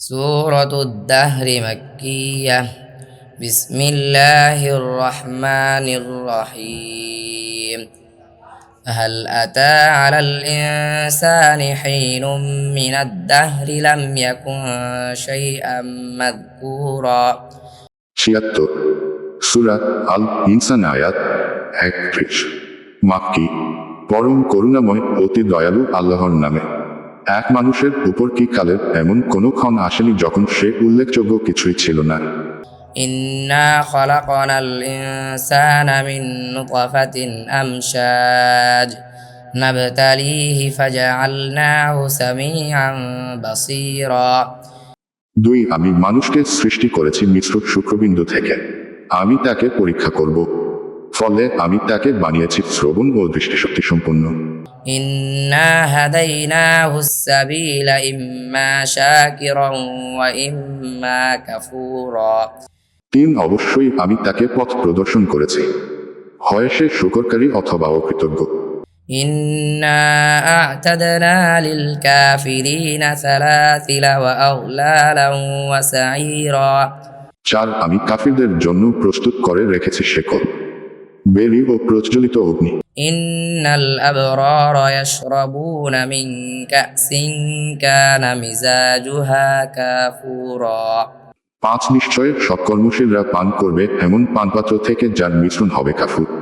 سورة الدهر مكية بسم الله الرحمن الرحيم هل أتى على الإنسان حين من الدهر لم يكن شيئا مذكورا ছিয়াত্তর সুরা আল ইনসান আয়াত একত্রিশ মাক্কি পরম করুণাময় অতি দয়ালু আল্লাহর নামে এক মানুষের উপর কি কালের এমন কোনো ক্ষণ আসেনি যখন সে উল্লেখযোগ্য কিছুই ছিল না? ইন্না দুই আমি মানুষকে সৃষ্টি করেছি মিশ্র শুক্রবিন্দু থেকে। আমি তাকে পরীক্ষা করব। ফলে আমি তাকে বানিয়েছি শ্রবণ ও দৃষ্টিশক্তি সম্পন্ন। إنا هديناه السبيل إما شاكرا وإما كفورا তিন অবশ্যই আমি তাকে পথ প্রদর্শন করেছি হয় সে শুকরকারী অথবা অকৃতজ্ঞ إنا أعتدنا للكافرين سلاسل وأغلالا وسعيرا চার আমি কাফিরদের জন্য প্রস্তুত করে রেখেছি শেকল বেরি ও প্রজ্বলিত অগ্নি। ইন্নাল আবরার ইয়াশরাবুনা মিন কাসিন কানা মিজাজুহা কাফুরা। পাঁচ নিশ্চয় সৎকর্মশীলরা পান করবে এমন পানপাত্র থেকে যার মিশ্রণ হবে কাফুর।